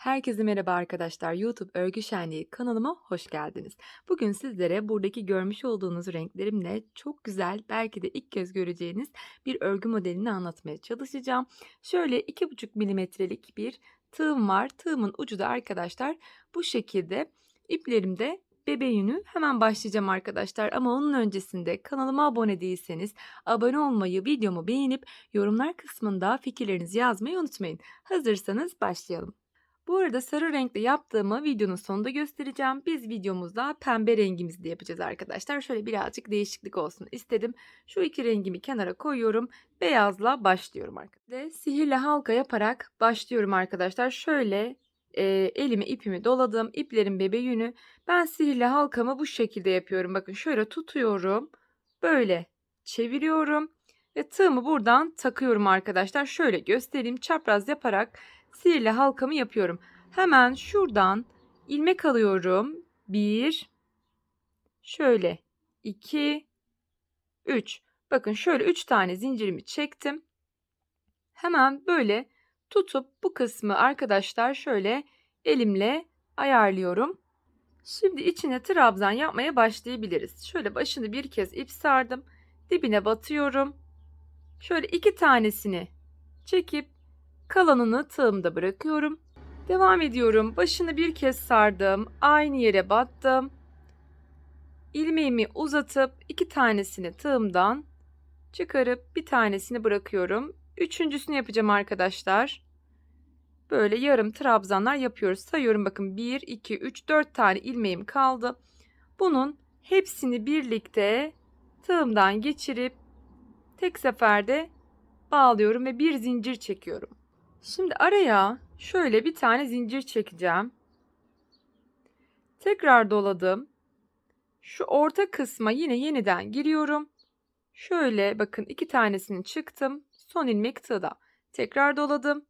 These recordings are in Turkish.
Herkese merhaba arkadaşlar. YouTube Örgü Şenliği kanalıma hoş geldiniz. Bugün sizlere buradaki görmüş olduğunuz renklerimle çok güzel, belki de ilk kez göreceğiniz bir örgü modelini anlatmaya çalışacağım. Şöyle 2,5 milimetrelik bir tığım var. Tığımın ucu da arkadaşlar bu şekilde. İplerimde bebe yünü hemen başlayacağım arkadaşlar ama onun öncesinde kanalıma abone değilseniz abone olmayı, videomu beğenip yorumlar kısmında fikirlerinizi yazmayı unutmayın. Hazırsanız başlayalım. Bu arada sarı renkle yaptığımı videonun sonunda göstereceğim. Biz videomuzda pembe rengimizde yapacağız arkadaşlar. Şöyle birazcık değişiklik olsun istedim. Şu iki rengimi kenara koyuyorum. Beyazla başlıyorum arkadaşlar. Sihirli halka yaparak başlıyorum arkadaşlar. Şöyle e, elime ipimi doladım. İplerin bebe yünü. Ben sihirli halkamı bu şekilde yapıyorum. Bakın şöyle tutuyorum. Böyle çeviriyorum. Ve tığımı buradan takıyorum arkadaşlar. Şöyle göstereyim. Çapraz yaparak sihirli halkamı yapıyorum. Hemen şuradan ilmek alıyorum. 1 şöyle 2 3 bakın şöyle 3 tane zincirimi çektim. Hemen böyle tutup bu kısmı arkadaşlar şöyle elimle ayarlıyorum. Şimdi içine trabzan yapmaya başlayabiliriz. Şöyle başını bir kez ip sardım. Dibine batıyorum. Şöyle iki tanesini çekip Kalanını tığımda bırakıyorum. Devam ediyorum. Başını bir kez sardım. Aynı yere battım. İlmeğimi uzatıp iki tanesini tığımdan çıkarıp bir tanesini bırakıyorum. Üçüncüsünü yapacağım arkadaşlar. Böyle yarım trabzanlar yapıyoruz. Sayıyorum bakın 1, 2, 3, 4 tane ilmeğim kaldı. Bunun hepsini birlikte tığımdan geçirip tek seferde bağlıyorum ve bir zincir çekiyorum. Şimdi araya şöyle bir tane zincir çekeceğim. Tekrar doladım. Şu orta kısma yine yeniden giriyorum. Şöyle bakın iki tanesini çıktım. Son ilmek tığda. Tekrar doladım.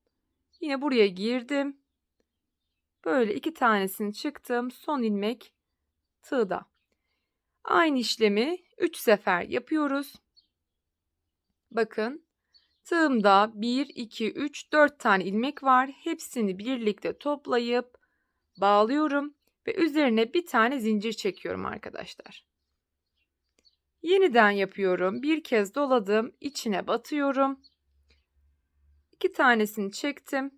Yine buraya girdim. Böyle iki tanesini çıktım. Son ilmek tığda. Aynı işlemi 3 sefer yapıyoruz. Bakın Tığımda 1, 2, 3, 4 tane ilmek var. Hepsini birlikte toplayıp bağlıyorum ve üzerine bir tane zincir çekiyorum arkadaşlar. Yeniden yapıyorum. Bir kez doladım. içine batıyorum. İki tanesini çektim.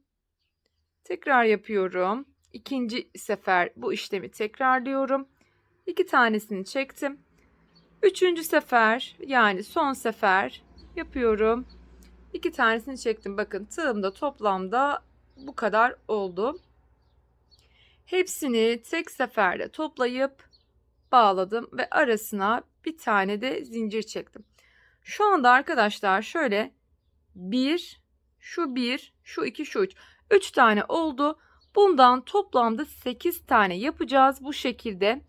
Tekrar yapıyorum. İkinci sefer bu işlemi tekrarlıyorum. İki tanesini çektim. Üçüncü sefer yani son sefer yapıyorum. İki tanesini çektim. Bakın tığımda toplamda bu kadar oldu. Hepsini tek seferde toplayıp bağladım ve arasına bir tane de zincir çektim. Şu anda arkadaşlar şöyle bir, şu bir, şu iki, şu üç. Üç tane oldu. Bundan toplamda 8 tane yapacağız. Bu şekilde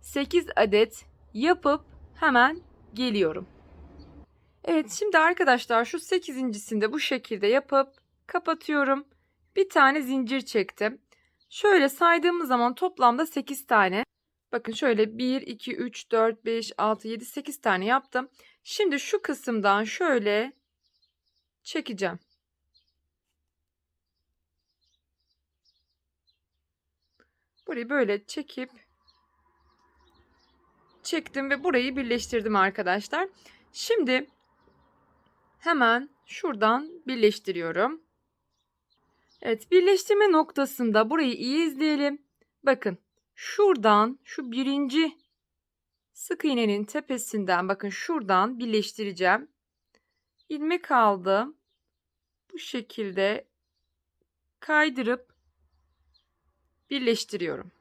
8 adet yapıp hemen geliyorum. Evet şimdi arkadaşlar şu sekizincisinde bu şekilde yapıp kapatıyorum. Bir tane zincir çektim. Şöyle saydığımız zaman toplamda 8 tane. Bakın şöyle 1, 2, 3, 4, 5, 6, 7, 8 tane yaptım. Şimdi şu kısımdan şöyle çekeceğim. Burayı böyle çekip çektim ve burayı birleştirdim arkadaşlar. Şimdi hemen şuradan birleştiriyorum. Evet birleştirme noktasında burayı iyi izleyelim. Bakın şuradan şu birinci sık iğnenin tepesinden bakın şuradan birleştireceğim. İlmek aldım. Bu şekilde kaydırıp birleştiriyorum.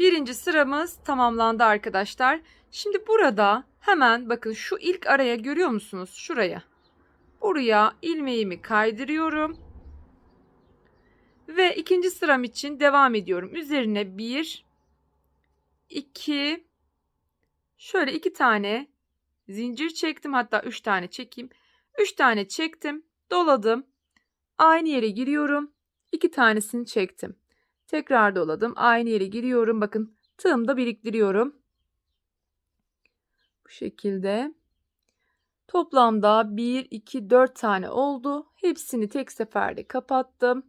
Birinci sıramız tamamlandı arkadaşlar. Şimdi burada hemen bakın şu ilk araya görüyor musunuz? Şuraya. Buraya ilmeğimi kaydırıyorum. Ve ikinci sıram için devam ediyorum. Üzerine bir, iki, şöyle iki tane zincir çektim. Hatta üç tane çekeyim. Üç tane çektim. Doladım. Aynı yere giriyorum. İki tanesini çektim. Tekrar doladım. Aynı yere giriyorum. Bakın tığımda biriktiriyorum. Bu şekilde. Toplamda 1, 2, 4 tane oldu. Hepsini tek seferde kapattım.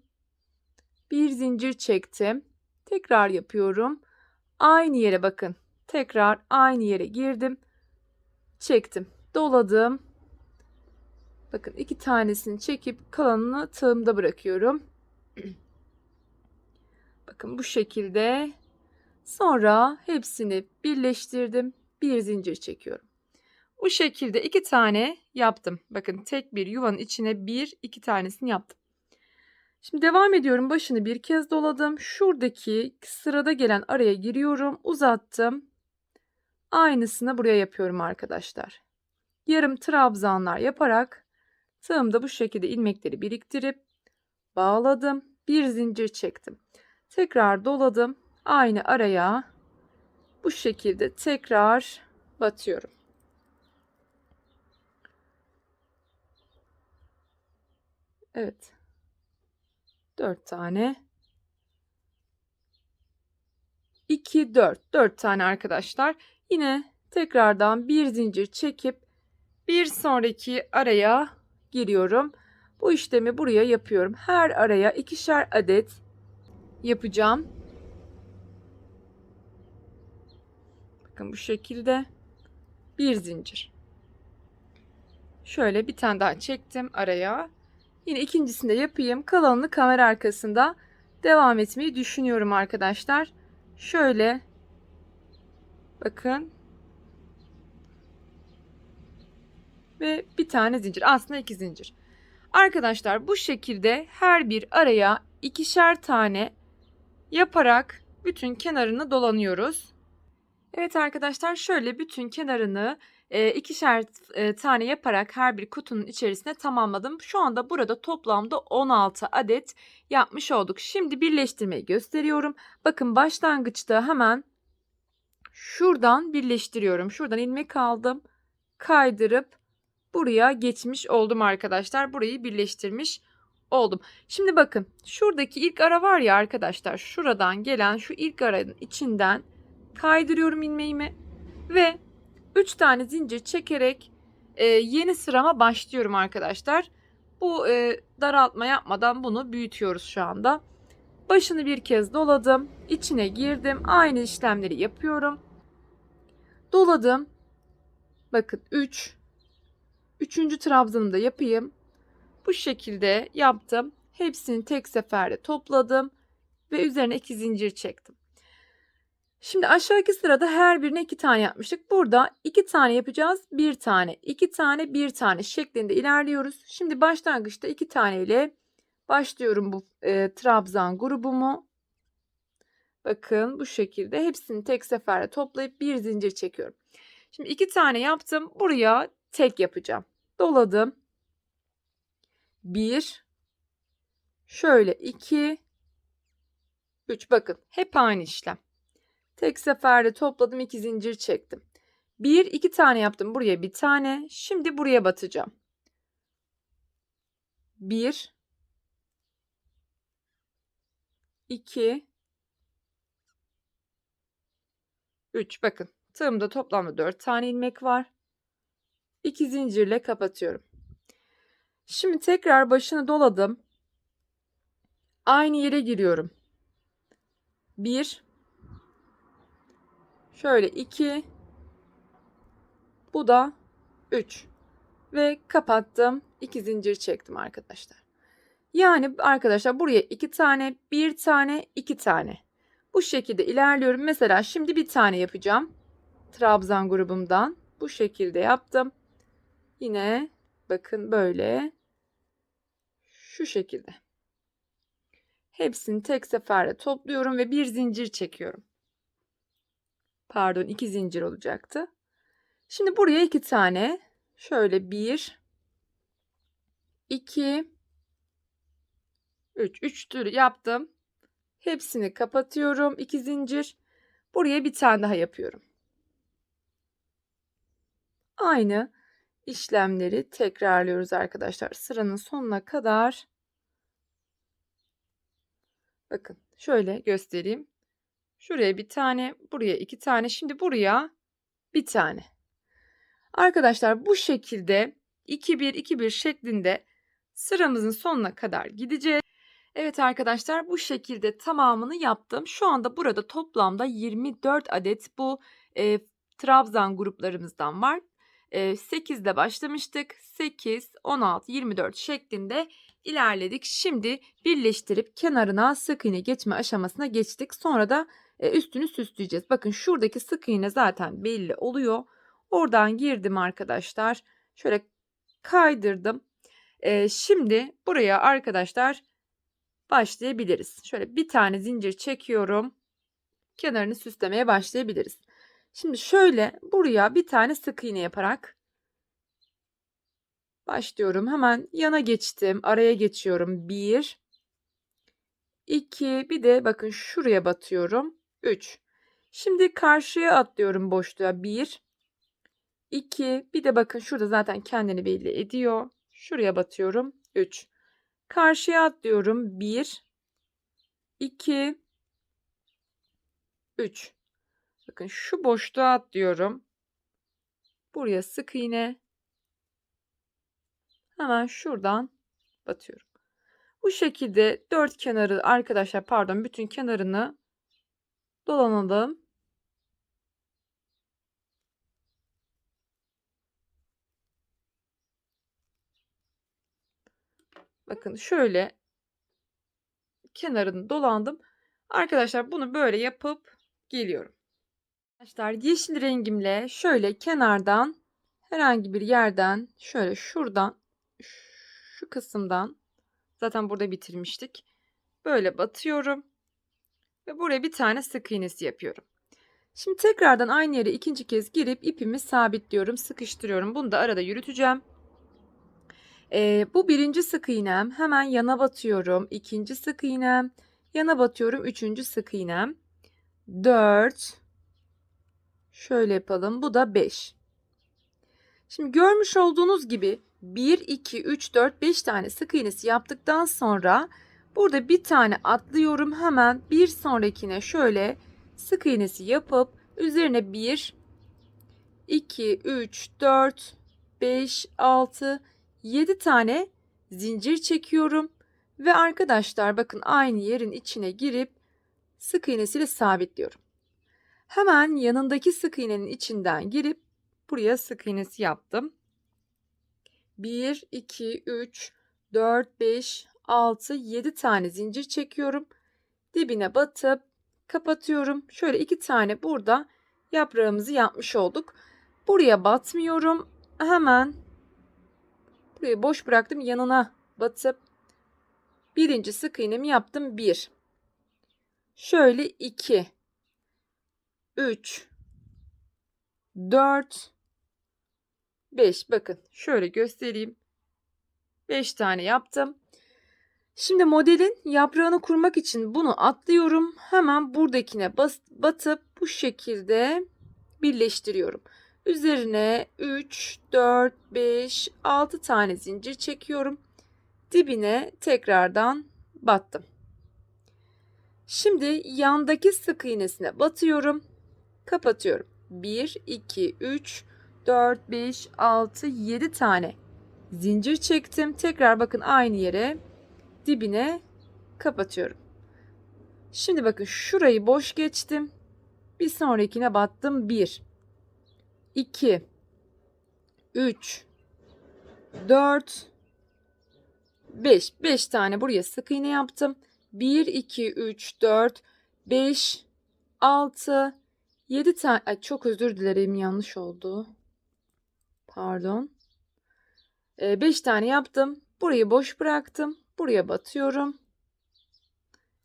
Bir zincir çektim. Tekrar yapıyorum. Aynı yere bakın. Tekrar aynı yere girdim. Çektim. Doladım. Bakın iki tanesini çekip kalanını tığımda bırakıyorum. Bakın bu şekilde. Sonra hepsini birleştirdim. Bir zincir çekiyorum. Bu şekilde iki tane yaptım. Bakın tek bir yuvanın içine bir iki tanesini yaptım. Şimdi devam ediyorum. Başını bir kez doladım. Şuradaki sırada gelen araya giriyorum. Uzattım. Aynısını buraya yapıyorum arkadaşlar. Yarım trabzanlar yaparak tığımda bu şekilde ilmekleri biriktirip bağladım. Bir zincir çektim. Tekrar doladım. Aynı araya bu şekilde tekrar batıyorum. Evet. 4 tane. 2 4. 4 tane arkadaşlar. Yine tekrardan bir zincir çekip bir sonraki araya giriyorum. Bu işlemi buraya yapıyorum. Her araya ikişer adet yapacağım. Bakın bu şekilde bir zincir. Şöyle bir tane daha çektim araya. Yine ikincisini de yapayım. Kalanını kamera arkasında devam etmeyi düşünüyorum arkadaşlar. Şöyle bakın. Ve bir tane zincir. Aslında iki zincir. Arkadaşlar bu şekilde her bir araya ikişer tane yaparak bütün kenarını dolanıyoruz. Evet arkadaşlar şöyle bütün kenarını e, ikişer e, tane yaparak her bir kutunun içerisine tamamladım. Şu anda burada toplamda 16 adet yapmış olduk. Şimdi birleştirmeyi gösteriyorum. Bakın başlangıçta hemen şuradan birleştiriyorum. Şuradan ilmek aldım. Kaydırıp buraya geçmiş oldum arkadaşlar. Burayı birleştirmiş oldum. Şimdi bakın şuradaki ilk ara var ya arkadaşlar. Şuradan gelen şu ilk aranın içinden kaydırıyorum ilmeğimi ve 3 tane zincir çekerek e, yeni sırama başlıyorum arkadaşlar. Bu e, daraltma yapmadan bunu büyütüyoruz şu anda. Başını bir kez doladım. içine girdim. Aynı işlemleri yapıyorum. Doladım. Bakın 3. Üçüncü trabzanımı da yapayım. Bu şekilde yaptım. Hepsini tek seferde topladım. Ve üzerine iki zincir çektim. Şimdi aşağıki sırada her birine iki tane yapmıştık. Burada iki tane yapacağız. Bir tane, iki tane, bir tane şeklinde ilerliyoruz. Şimdi başlangıçta iki tane ile başlıyorum bu e, trabzan grubumu. Bakın bu şekilde hepsini tek seferde toplayıp bir zincir çekiyorum. Şimdi iki tane yaptım. Buraya tek yapacağım. Doladım. Bir. Şöyle iki. Üç. Bakın hep aynı işlem. Tek seferde topladım iki zincir çektim. Bir iki tane yaptım. Buraya bir tane. Şimdi buraya batacağım. Bir. iki, Üç. Bakın tığımda toplamda dört tane ilmek var. İki zincirle kapatıyorum. Şimdi tekrar başını doladım. Aynı yere giriyorum. Bir. Şöyle 2. Bu da 3. Ve kapattım. 2 zincir çektim arkadaşlar. Yani arkadaşlar buraya 2 tane, 1 tane, 2 tane. Bu şekilde ilerliyorum. Mesela şimdi bir tane yapacağım. Trabzan grubumdan. Bu şekilde yaptım. Yine bakın böyle. Şu şekilde. Hepsini tek seferde topluyorum ve bir zincir çekiyorum. Pardon iki zincir olacaktı. Şimdi buraya iki tane. Şöyle bir, iki, üç. Üç tür yaptım. Hepsini kapatıyorum. iki zincir. Buraya bir tane daha yapıyorum. Aynı işlemleri tekrarlıyoruz arkadaşlar. Sıranın sonuna kadar. Bakın şöyle göstereyim. Şuraya bir tane, buraya iki tane. Şimdi buraya bir tane. Arkadaşlar bu şekilde 2-1-2-1 şeklinde sıramızın sonuna kadar gideceğiz. Evet arkadaşlar bu şekilde tamamını yaptım. Şu anda burada toplamda 24 adet bu e, trabzan gruplarımızdan var. E, 8 ile başlamıştık. 8, 16, 24 şeklinde ilerledik. Şimdi birleştirip kenarına sık iğne geçme aşamasına geçtik. Sonra da e, üstünü süsleyeceğiz. Bakın şuradaki sık iğne zaten belli oluyor. Oradan girdim arkadaşlar. Şöyle kaydırdım. E, şimdi buraya arkadaşlar başlayabiliriz. Şöyle bir tane zincir çekiyorum. Kenarını süslemeye başlayabiliriz. Şimdi şöyle buraya bir tane sık iğne yaparak başlıyorum. Hemen yana geçtim. Araya geçiyorum. 1 2 bir de bakın şuraya batıyorum. 3 Şimdi karşıya atlıyorum boşluğa. 1 2 bir de bakın şurada zaten kendini belli ediyor. Şuraya batıyorum. 3 Karşıya atlıyorum. 1 2 3 Bakın şu boşluğa atlıyorum. Buraya sık iğne. Hemen şuradan batıyorum. Bu şekilde dört kenarı arkadaşlar pardon bütün kenarını dolanalım. Bakın şöyle kenarını dolandım. Arkadaşlar bunu böyle yapıp geliyorum. Arkadaşlar yeşil rengimle şöyle kenardan herhangi bir yerden şöyle şuradan şu kısımdan zaten burada bitirmiştik. Böyle batıyorum ve buraya bir tane sık iğnesi yapıyorum. Şimdi tekrardan aynı yere ikinci kez girip ipimi sabitliyorum, sıkıştırıyorum. Bunu da arada yürüteceğim. Ee, bu birinci sık iğnem. Hemen yana batıyorum. İkinci sık iğnem. Yana batıyorum. Üçüncü sık iğnem. 4 Şöyle yapalım. Bu da 5. Şimdi görmüş olduğunuz gibi 1, 2, 3, 4, 5 tane sık iğnesi yaptıktan sonra burada bir tane atlıyorum. Hemen bir sonrakine şöyle sık iğnesi yapıp üzerine 1, 2, 3, 4, 5, 6, 7 tane zincir çekiyorum. Ve arkadaşlar bakın aynı yerin içine girip sık iğnesiyle sabitliyorum. Hemen yanındaki sık iğnenin içinden girip buraya sık iğnesi yaptım. 1, 2, 3, 4, 5, 6, 7 tane zincir çekiyorum. Dibine batıp kapatıyorum. Şöyle iki tane burada yaprağımızı yapmış olduk. Buraya batmıyorum. Hemen burayı boş bıraktım. Yanına batıp birinci sık iğnemi yaptım. 1. Şöyle 2. 3 4 5 bakın şöyle göstereyim. 5 tane yaptım. Şimdi modelin yaprağını kurmak için bunu atlıyorum. Hemen buradakine bas, batıp bu şekilde birleştiriyorum. Üzerine 3, 4, 5, 6 tane zincir çekiyorum. Dibine tekrardan battım. Şimdi yandaki sık iğnesine batıyorum kapatıyorum. 1, 2, 3, 4, 5, 6, 7 tane zincir çektim. Tekrar bakın aynı yere dibine kapatıyorum. Şimdi bakın şurayı boş geçtim. Bir sonrakine battım. 1, 2, 3, 4, 5. 5 tane buraya sık iğne yaptım. 1, 2, 3, 4, 5, 6, 7 tane Ay, çok özür dilerim yanlış oldu. Pardon. 5 ee, tane yaptım. Burayı boş bıraktım. Buraya batıyorum.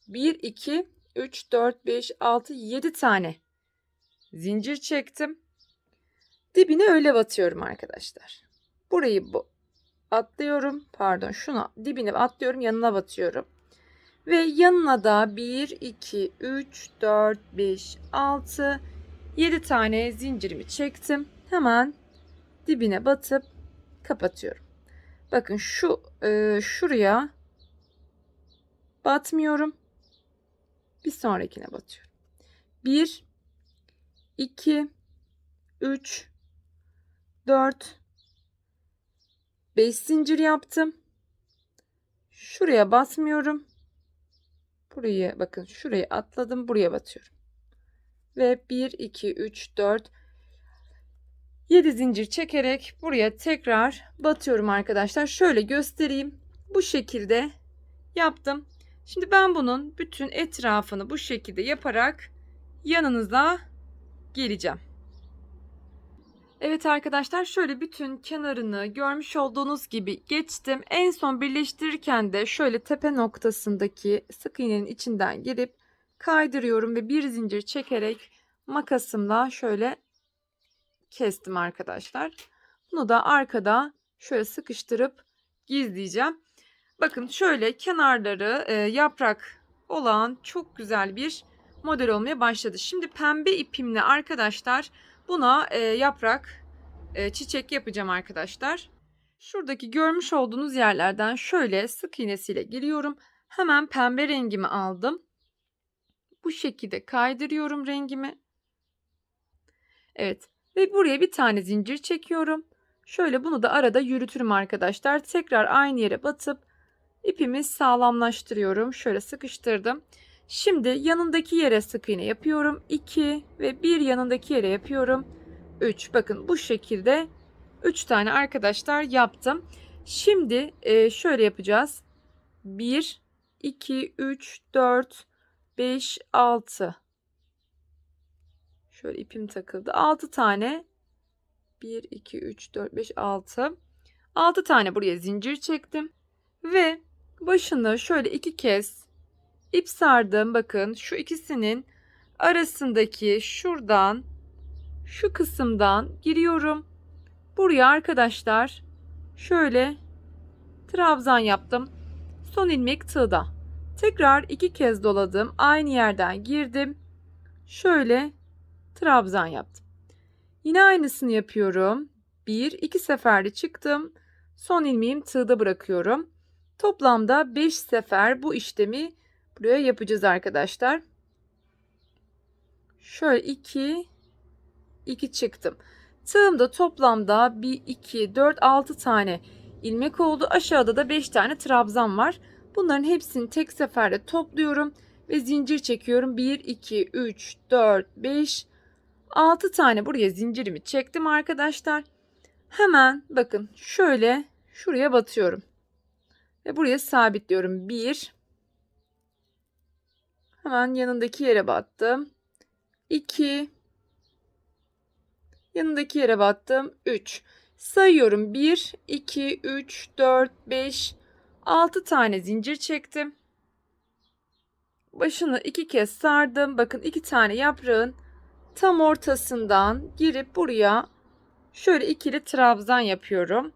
1 2 3 4 5 6 7 tane zincir çektim. Dibine öyle batıyorum arkadaşlar. Burayı bu atlıyorum. Pardon şuna dibine atlıyorum yanına batıyorum. Ve yanına da 1 2 3 4 5 6 7 tane zincirimi çektim. Hemen dibine batıp kapatıyorum. Bakın şu e, şuraya batmıyorum. Bir sonrakine batıyorum. 1 2 3 4 5 zincir yaptım. Şuraya batmıyorum. Buraya bakın şurayı atladım. Buraya batıyorum. Ve 1, 2, 3, 4, 7 zincir çekerek buraya tekrar batıyorum arkadaşlar. Şöyle göstereyim. Bu şekilde yaptım. Şimdi ben bunun bütün etrafını bu şekilde yaparak yanınıza geleceğim. Evet arkadaşlar şöyle bütün kenarını görmüş olduğunuz gibi geçtim. En son birleştirirken de şöyle tepe noktasındaki sık iğnenin içinden girip kaydırıyorum ve bir zincir çekerek makasımla şöyle kestim arkadaşlar. Bunu da arkada şöyle sıkıştırıp gizleyeceğim. Bakın şöyle kenarları e, yaprak olan çok güzel bir model olmaya başladı. Şimdi pembe ipimle arkadaşlar buna e, yaprak e, çiçek yapacağım arkadaşlar. Şuradaki görmüş olduğunuz yerlerden şöyle sık iğnesiyle giriyorum. Hemen pembe rengimi aldım. Bu şekilde kaydırıyorum rengimi. Evet ve buraya bir tane zincir çekiyorum. Şöyle bunu da arada yürütürüm arkadaşlar. Tekrar aynı yere batıp ipimi sağlamlaştırıyorum. Şöyle sıkıştırdım. Şimdi yanındaki yere sık iğne yapıyorum. 2 ve bir yanındaki yere yapıyorum. 3. Bakın bu şekilde 3 tane arkadaşlar yaptım. Şimdi e, şöyle yapacağız. 1, 2, 3, 4, 5, 6. Şöyle ipim takıldı. 6 tane. 1, 2, 3, 4, 5, 6. 6 tane buraya zincir çektim. Ve başını şöyle iki kez ip sardım. Bakın şu ikisinin arasındaki şuradan şu kısımdan giriyorum. Buraya arkadaşlar şöyle trabzan yaptım. Son ilmek tığda. Tekrar iki kez doladım. Aynı yerden girdim. Şöyle trabzan yaptım. Yine aynısını yapıyorum. Bir, iki seferde çıktım. Son ilmeğim tığda bırakıyorum. Toplamda 5 sefer bu işlemi buraya yapacağız arkadaşlar. Şöyle 2 2 çıktım. Tığımda toplamda 1 2 4 6 tane ilmek oldu. Aşağıda da 5 tane trabzan var. Bunların hepsini tek seferde topluyorum ve zincir çekiyorum. 1 2 3 4 5 6 tane buraya zincirimi çektim arkadaşlar. Hemen bakın şöyle şuraya batıyorum. Ve buraya sabitliyorum. 1 Hemen yanındaki yere battım. 2 Yanındaki yere battım. 3 Sayıyorum. 1 2 3 4 5 6 tane zincir çektim. Başını iki kez sardım. Bakın iki tane yaprağın tam ortasından girip buraya şöyle ikili trabzan yapıyorum.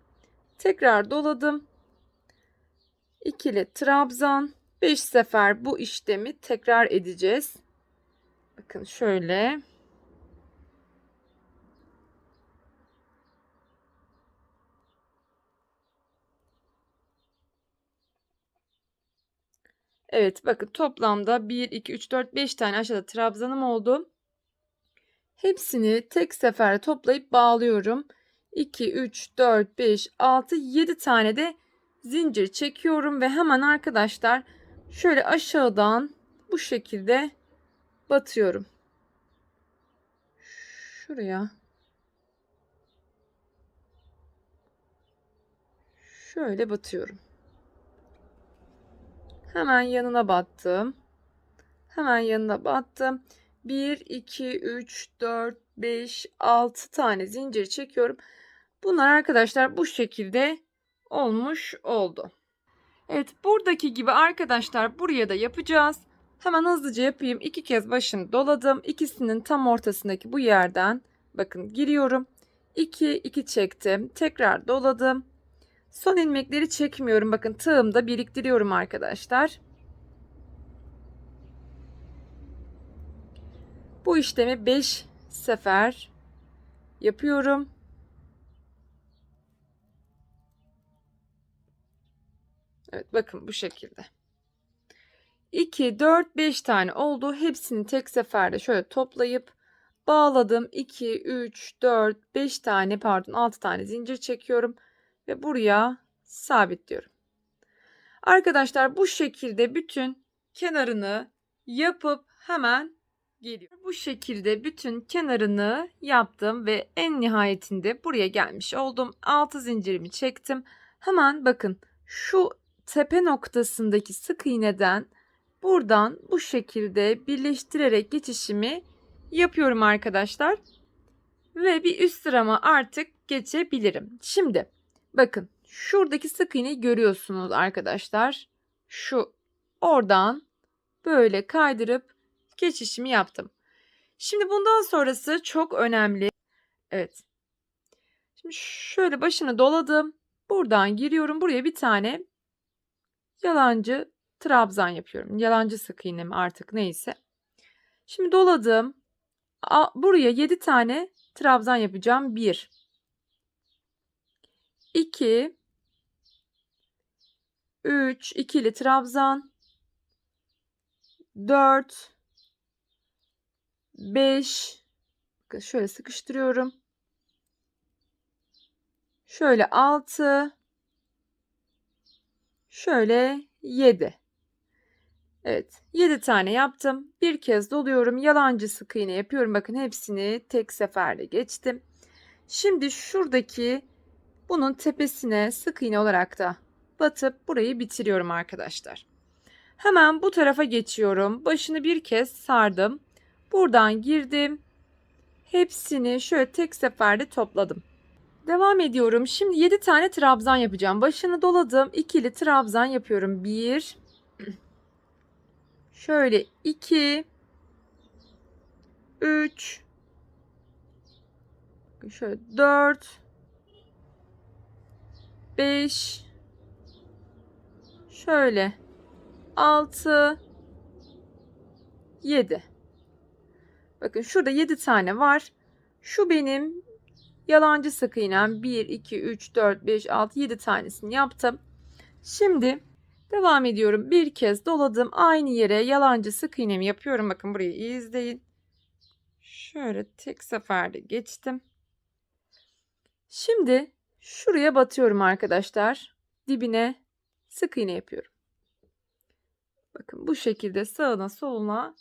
Tekrar doladım. İkili trabzan 5 sefer bu işlemi tekrar edeceğiz. Bakın şöyle. Evet bakın toplamda 1 2 3 4 5 tane aşağıda trabzanım oldu. Hepsini tek seferde toplayıp bağlıyorum. 2 3 4 5 6 7 tane de zincir çekiyorum ve hemen arkadaşlar şöyle aşağıdan bu şekilde batıyorum. Şuraya. Şöyle batıyorum. Hemen yanına battım. Hemen yanına battım. 1 2 3 4 5 6 tane zincir çekiyorum. Bunlar arkadaşlar bu şekilde olmuş oldu. Evet buradaki gibi arkadaşlar buraya da yapacağız. Hemen hızlıca yapayım. İki kez başını doladım. İkisinin tam ortasındaki bu yerden bakın giriyorum. 2 2 çektim. Tekrar doladım. Son ilmekleri çekmiyorum. Bakın tığımda biriktiriyorum arkadaşlar. Bu işlemi 5 sefer yapıyorum. Evet bakın bu şekilde. 2, 4, 5 tane oldu. Hepsini tek seferde şöyle toplayıp bağladım. 2, 3, 4, 5 tane pardon 6 tane zincir çekiyorum. Ve buraya sabitliyorum. Arkadaşlar bu şekilde bütün kenarını yapıp hemen geliyorum. Bu şekilde bütün kenarını yaptım ve en nihayetinde buraya gelmiş oldum. 6 zincirimi çektim. Hemen bakın şu tepe noktasındaki sık iğneden buradan bu şekilde birleştirerek geçişimi yapıyorum arkadaşlar. Ve bir üst sırama artık geçebilirim. Şimdi bakın şuradaki sık iğneyi görüyorsunuz arkadaşlar. Şu oradan böyle kaydırıp geçişimi yaptım. Şimdi bundan sonrası çok önemli. Evet. Şimdi şöyle başını doladım. Buradan giriyorum. Buraya bir tane yalancı trabzan yapıyorum. Yalancı sık iğne mi artık neyse. Şimdi doladım. Buraya 7 tane trabzan yapacağım. 1 2 3 ikili trabzan 4 5 şöyle sıkıştırıyorum. Şöyle 6 şöyle 7 Evet 7 tane yaptım. Bir kez doluyorum. Yalancı sık iğne yapıyorum. Bakın hepsini tek seferde geçtim. Şimdi şuradaki bunun tepesine sık iğne olarak da batıp burayı bitiriyorum arkadaşlar. Hemen bu tarafa geçiyorum. Başını bir kez sardım. Buradan girdim. Hepsini şöyle tek seferde topladım. Devam ediyorum. Şimdi 7 tane trabzan yapacağım. Başını doladım. İkili trabzan yapıyorum. 1 Şöyle 2 3 şöyle 4 5 şöyle 6 7 Bakın şurada 7 tane var. Şu benim yalancı sık iğnem 1 2 3 4 5 6 7 tanesini yaptım. Şimdi devam ediyorum. Bir kez doladım. Aynı yere yalancı sık iğnemi yapıyorum. Bakın burayı iyi izleyin. Şöyle tek seferde geçtim. Şimdi şuraya batıyorum arkadaşlar. Dibine sık iğne yapıyorum. Bakın bu şekilde sağına soluna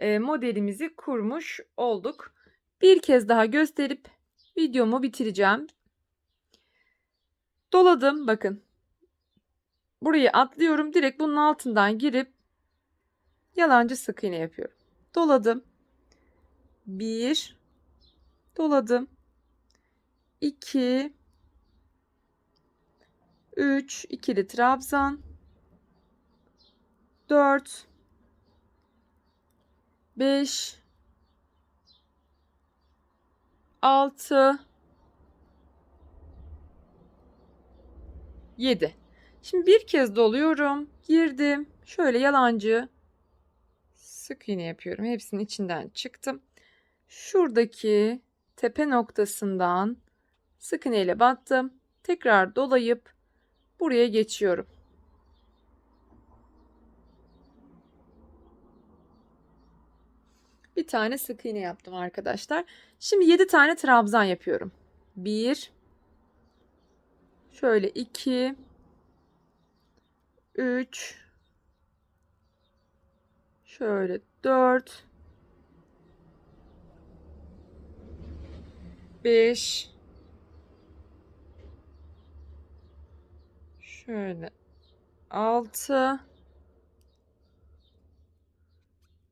modelimizi kurmuş olduk. Bir kez daha gösterip videomu bitireceğim. Doladım bakın. Burayı atlıyorum. Direkt bunun altından girip yalancı sık iğne yapıyorum. Doladım. 1 doladım. 2 3 ikili trabzan 4 5 6 7 Şimdi bir kez doluyorum. Girdim. Şöyle yalancı sık iğne yapıyorum. Hepsinin içinden çıktım. Şuradaki tepe noktasından sık iğne ile battım. Tekrar dolayıp buraya geçiyorum. Bir tane sık iğne yaptım arkadaşlar. Şimdi 7 tane trabzan yapıyorum. 1 Şöyle 2 3 Şöyle 4 5 Şöyle 6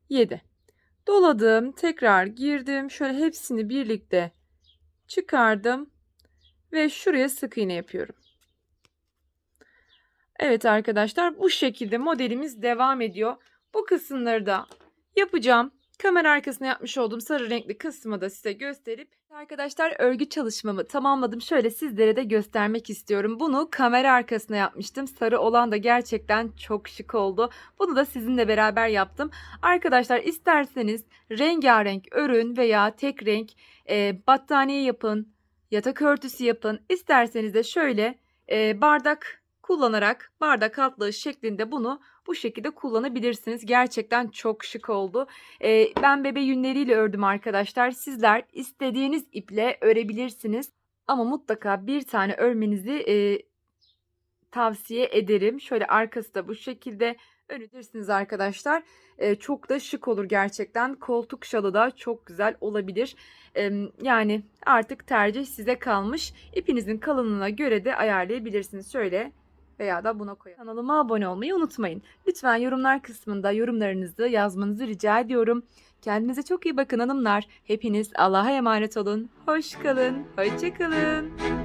7 Doladım, tekrar girdim. Şöyle hepsini birlikte çıkardım ve şuraya sık iğne yapıyorum. Evet arkadaşlar bu şekilde modelimiz devam ediyor. Bu kısımları da yapacağım. Kamera arkasına yapmış olduğum sarı renkli kısmı da size gösterip arkadaşlar örgü çalışmamı tamamladım. Şöyle sizlere de göstermek istiyorum. Bunu kamera arkasına yapmıştım. Sarı olan da gerçekten çok şık oldu. Bunu da sizinle beraber yaptım. Arkadaşlar isterseniz rengarenk örün veya tek renk e, battaniye yapın, yatak örtüsü yapın. İsterseniz de şöyle e, bardak kullanarak bardak altlığı şeklinde bunu bu şekilde kullanabilirsiniz. Gerçekten çok şık oldu. Ee, ben bebe yünleriyle ördüm arkadaşlar. Sizler istediğiniz iple örebilirsiniz. Ama mutlaka bir tane örmenizi e, tavsiye ederim. Şöyle arkası da bu şekilde Önebilirsiniz arkadaşlar. Eee, çok da şık olur gerçekten. Koltuk şalı da çok güzel olabilir. Emm, yani artık tercih size kalmış. İpinizin kalınlığına göre de ayarlayabilirsiniz. Şöyle veya da buna koyalım. Kanalıma abone olmayı unutmayın. Lütfen yorumlar kısmında yorumlarınızı yazmanızı rica ediyorum. Kendinize çok iyi bakın hanımlar. Hepiniz Allah'a emanet olun. Hoş kalın, hoşça kalın.